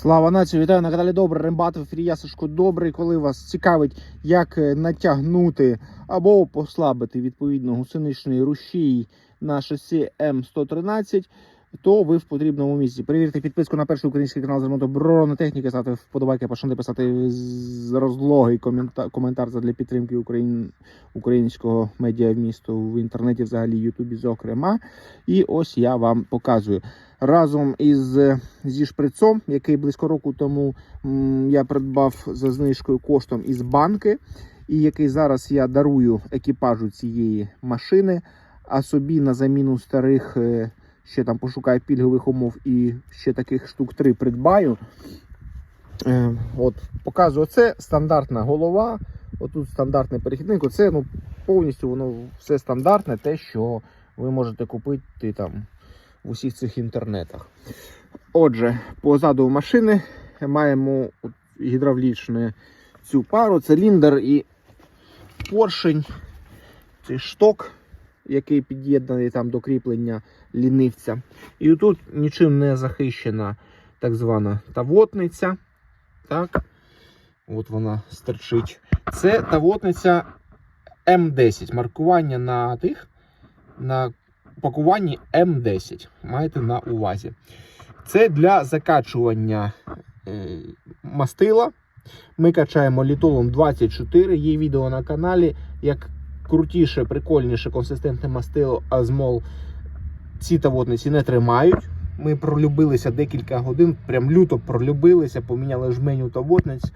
Слава націю, вітаю на каналі Добре. Рембат в ефірі я Добрий. Коли вас цікавить, як е, натягнути або послабити відповідно гусеничний рушій на шасі М113, то ви в потрібному місці. Перевірте підписку на перший український канал з ремонту бронетехніки, ставте вподобайки, почнете писати з розлогий коментар, коментар для підтримки україн, українського медіамісту в інтернеті, взагалі Ютубі, зокрема. І ось я вам показую. Разом із зі шприцом, який близько року тому м, я придбав за знижкою коштом із банки, і який зараз я дарую екіпажу цієї машини, а собі на заміну старих е, ще там пошукаю пільгових умов і ще таких штук три придбаю. Е, От, показую, це стандартна голова. Отут стандартний перехідник. Оце ну, повністю воно все стандартне, те, що ви можете купити там в усіх цих інтернетах. Отже, позаду машини маємо гідравлічну цю пару, циліндр і поршень, цей шток, який під'єднаний там до кріплення лінивця. І тут нічим не захищена так звана тавотниця. Так. От вона стерчить. Це тавотниця М10. Маркування на тих, на пакуванні М10. Маєте на увазі. Це для закачування е, мастила. Ми качаємо літолом 24. Є відео на каналі, як крутіше, прикольніше, консистентне мастило Азмол ці тавотниці не тримають. Ми пролюбилися декілька годин, прям люто пролюбилися, поміняли жменю тавотниць,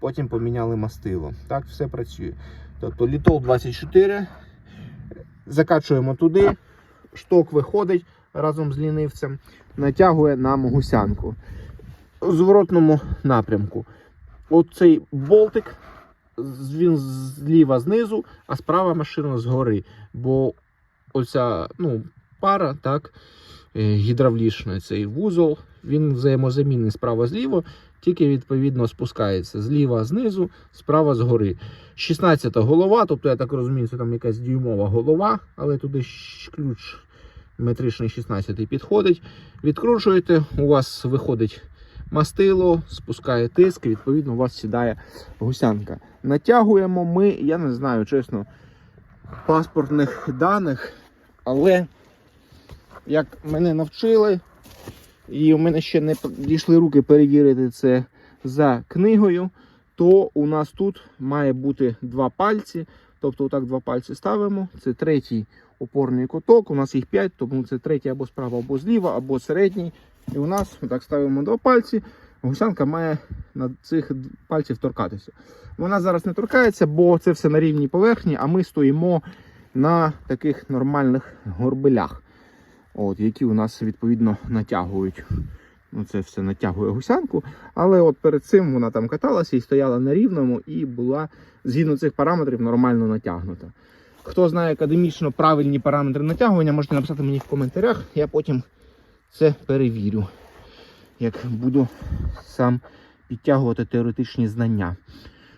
потім поміняли мастило. Так все працює. Тобто літол 24. Закачуємо туди, шток виходить разом з лінивцем, натягує нам гусянку. У зворотному напрямку. Оцей болтик, він зліва знизу, а справа машина згори. Бо оця ну, пара, так, е, гідравлічна, цей вузол, він взаємозамінний справа зліва, тільки відповідно спускається зліва знизу, справа згори. 16 голова, тобто я так розумію, це там якась дюймова голова, але туди ключ метричний 16 підходить. Відкручуєте, у вас виходить мастило, спускає тиск, і відповідно у вас сідає гусянка. Натягуємо ми, я не знаю, чесно, паспортних даних, але як мене навчили, і у мене ще не дійшли руки перевірити це за книгою, то у нас тут має бути два пальці. Тобто, отак два пальці ставимо. Це третій опорний куток. У нас їх 5, тому це третій або справа, або зліва, або середній. І у нас отак ставимо два пальці. Гусянка має на цих пальців торкатися. Вона зараз не торкається, бо це все на рівній поверхні, а ми стоїмо на таких нормальних горбилях, от, які у нас відповідно натягують. Ну, це все натягує гусянку. Але от перед цим вона там каталася і стояла на рівному, і була згідно цих параметрів нормально натягнута. Хто знає академічно правильні параметри натягування, можете написати мені в коментарях. Я потім це перевірю, як буду сам підтягувати теоретичні знання.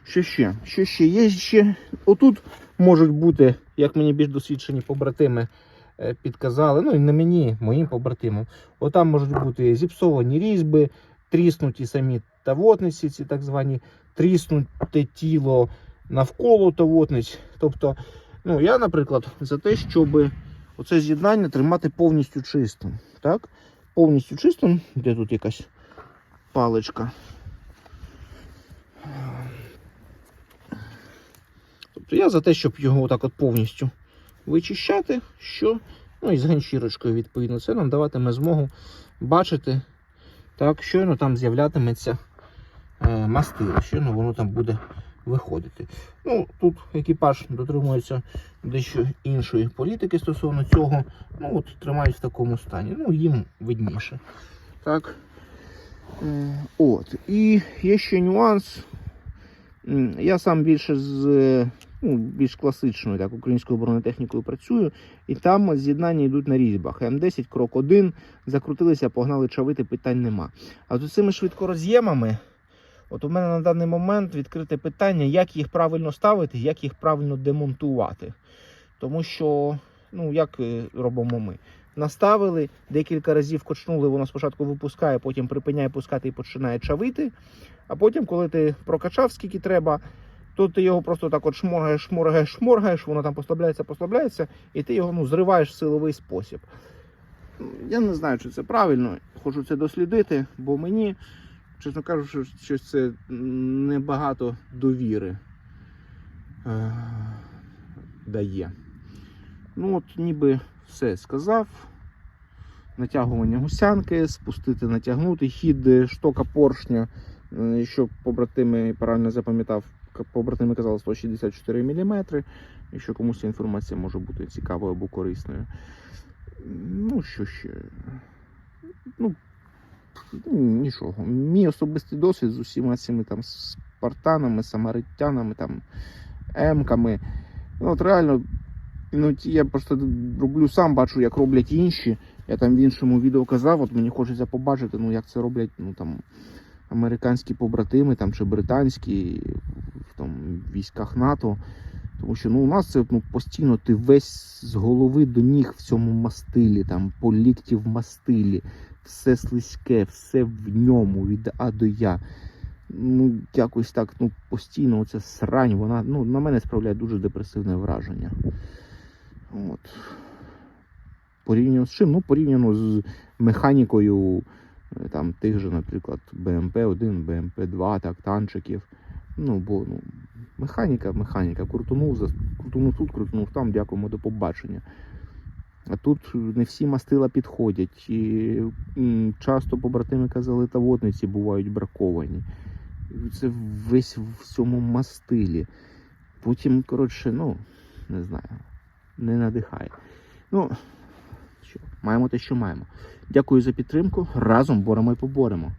Що ще? Що ще? Є ще. Отут можуть бути, як мені більш досвідчені побратими е, підказали, ну і не мені, моїм побратимам. Отам можуть бути зіпсовані різьби, тріснуті самі тавотниці, ці так звані, тріснуте тіло навколо тавотниць. Тобто, ну, я, наприклад, за те, щоб оце з'єднання тримати повністю чистим. Так? Повністю чистим, де тут якась паличка. Тобто я за те, щоб його отак от повністю вичищати, що, ну і з ганчірочкою, відповідно, це нам даватиме змогу бачити, так, щойно там з'являтиметься е, мастило, щойно воно там буде виходити. Ну, тут екіпаж дотримується дещо іншої політики стосовно цього. Ну, от тримають в такому стані. Ну, їм видніше. Так. Е, От. І є ще нюанс. Я сам більше з е, ну, більш класичною так, українською бронетехнікою працюю, і там з'єднання йдуть на різьбах. М10, крок 1, закрутилися, погнали чавити, питань нема. А з цими швидкороз'ємами, от у мене на даний момент відкрите питання, як їх правильно ставити, як їх правильно демонтувати. Тому що, ну, як е, робимо ми? наставили, декілька разів кочнули, воно спочатку випускає, потім припиняє пускати і починає чавити. А потім, коли ти прокачав скільки треба, то ти його просто так от шморгаєш, шморгаєш, шморгаєш, воно там послабляється, послабляється, і ти його ну, зриваєш в силовий спосіб. Я не знаю, чи це правильно, хочу це дослідити, бо мені, чесно кажучи, щось це небагато довіри е, дає. Ну, от ніби все сказав. Натягування гусянки, спустити, натягнути, хід е, штока поршня, е, що побратими правильно запам'ятав, побратими казали 164 мм. Якщо комусь ця інформація може бути цікавою або корисною. Ну, що ще? Ну, нічого. Мій особистий досвід з усіма цими там спартанами, самаритянами, там, емками. Ну, от реально, ну, я просто роблю сам, бачу, як роблять інші. Я там в іншому відео казав, от мені хочеться побачити, ну, як це роблять ну, там, американські побратими там, чи британські в там, військах НАТО. Тому що ну, у нас це ну, постійно ти весь з голови до ніг в цьому мастилі, там, по лікті в мастилі, все слизьке, все в ньому, від А до Я. Ну, якось так, ну, постійно оця срань, вона ну, на мене справляє дуже депресивне враження. От. Порівняно з чим? Ну, порівняно з механікою е, там, тих же, наприклад, БМП-1, БМП-2, так, танчиків. Ну, бо ну, механіка, механіка. Крутунув, за- крутунув тут, крутунув там, дякуємо, до побачення. Тут не всі мастила підходять. І часто побратими казали, та водниці бувають браковані. Це весь в цьому мастилі. Потім, коротше, ну, не знаю, не надихає. Ну, що, маємо те, що маємо. Дякую за підтримку. Разом боремо і поборемо.